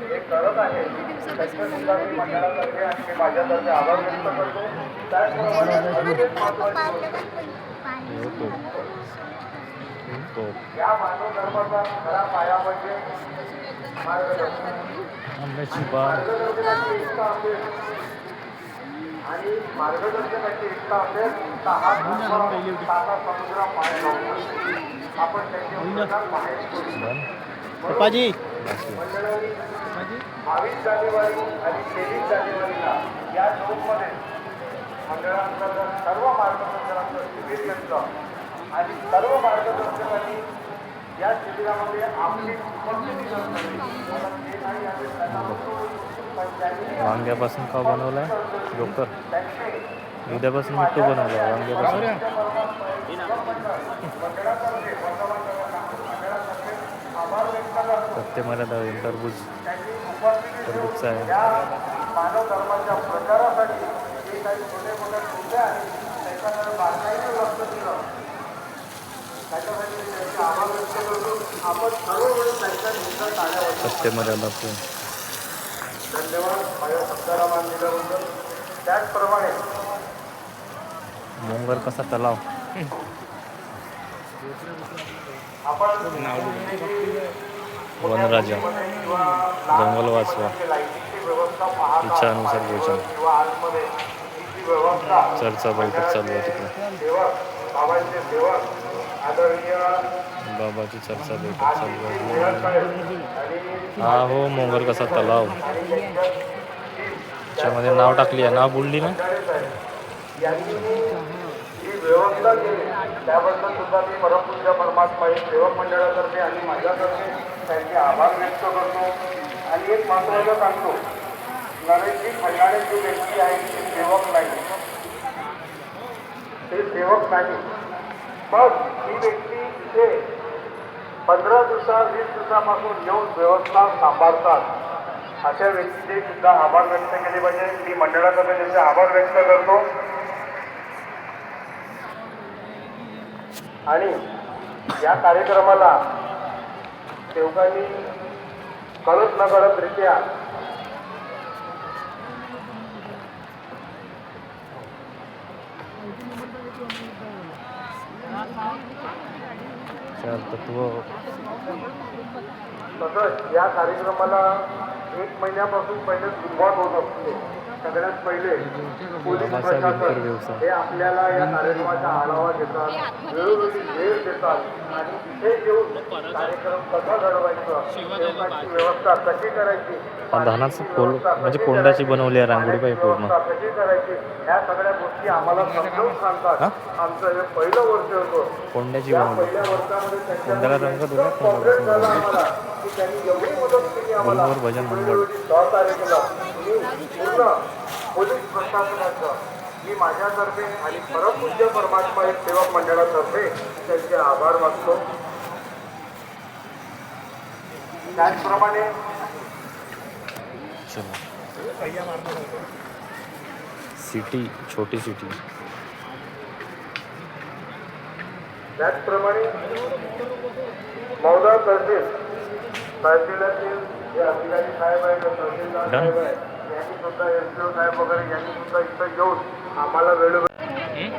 हे करत पाया मार्गदर्शनाची इच्छा असेल तर हा समुद्र पाय मंडळाने बावीस जानेवारी आणि तेवीस जानेवारीला या झोनमध्ये मंडळांतर्गत सर्व मार्गदर्शनाचं शिबिर घेतलं आणि सर्व मार्गदर्शकांनी या शिबिरामध्ये आपली उपस्थिती वांग्यापासून का बनवलाय? डोकर त्यांचे उद्यापासून मिठ्ठू बनवलं वांग्यापासून मंडळातर्फे वर्तमानपत्रातर्फे मंडळातर्फे आभार व्यक्त सत्य मर्यादा होईल टरबूज. टरबूजचा आहे. मानव धर्माच्या जे काही छोटे मोठे मुद्दे आहेत त्याच्याकडे बारकाईने लक्ष दिलं त्याच्यासाठी मी त्यांचे आभार व्यक्त करतो आपण त्यांच्या धन्यवाद माझ्या शब्दाला दिल्याबद्दल त्याचप्रमाणे मोंगर कसा तलाव? आपण वनराजा किंवा जंगल वाचवा. इच्छानुसार भोजन. चर्चा बैठक चालू आहे तिकडे. बाबाची चर्चा बैठक चालू आहे. हा हो मोंगर कसा तलाव. त्याच्यामध्ये नाव टाकली आहे. नाव बोलली ना? जी व्यवस्था केली त्याबद्दल सुद्धा मी परमपूज्य परमात्मा एक सेवक मंडळातर्फे आणि माझ्यातर्फे त्यांचे आभार व्यक्त करतो. आणि एक महत्त्वाचं सांगतो नरेशजी खंडाळे जी व्यक्ती आहे ती सेवक नाही. ते सेवक नाही. पण ही व्यक्ती इथे पंधरा दिवसा वीस दिवसापासून येऊन व्यवस्था सांभाळतात. अशा व्यक्तीचे सुद्धा आभार व्यक्त केले पाहिजे. मी मंडळातर्फे त्यांचे आभार व्यक्त करतो. आणि या कार्यक्रमाला सेवकांनी कळत न कळतरित्या तसंच या कार्यक्रमाला एक महिन्यापासून पहिले सुरुवात होत असते. सगळ्यात पहिले पोलीस प्रशासन. हे आपल्याला या कार्यक्रमाचा आढावा घेतात. वेळोवेळी वेळ देतात. आणि इथे येऊन कार्यक्रम कसा घडवायचा व्यवस्था कशी करायची धानाचं म्हणजे कोंडाची बनवली आहे रांगोळी पाहिजे पूर्ण. कशी करायची ह्या सगळ्या गोष्टी आम्हाला समजावून सांगतात? आमचं हे पहिलं वर्ष होतं. कोंड्याची बनवली. पहिल्या वर्षामध्ये कोंड्याला रंग दिला, कॉन्ग्रेस कोंड्यापासून झाला आम्हाला. की त्यांनी एवढी मदत केली आम्हाला. भजन मंडळ. सहकार्य केलं पूर्ण पोलीस प्रशासनाचं. मी माझ्यातर्फे आणि परमपूज्य परमात्मा एक सेवक मंडळातर्फे त्यांचे आभार मानतो. त्याचप्रमाणे सिटी छोटी सिटी. त्याचप्रमाणे मौदा तहसील तहसीलातील जे अधिकारी साहेब आहेत तहसीलदार. साहेब आहेत यांनी सुद्धा एस पी ओ साहेब वगैरे यांनी सुद्धा इथं येऊन आम्हाला वेळोवेळी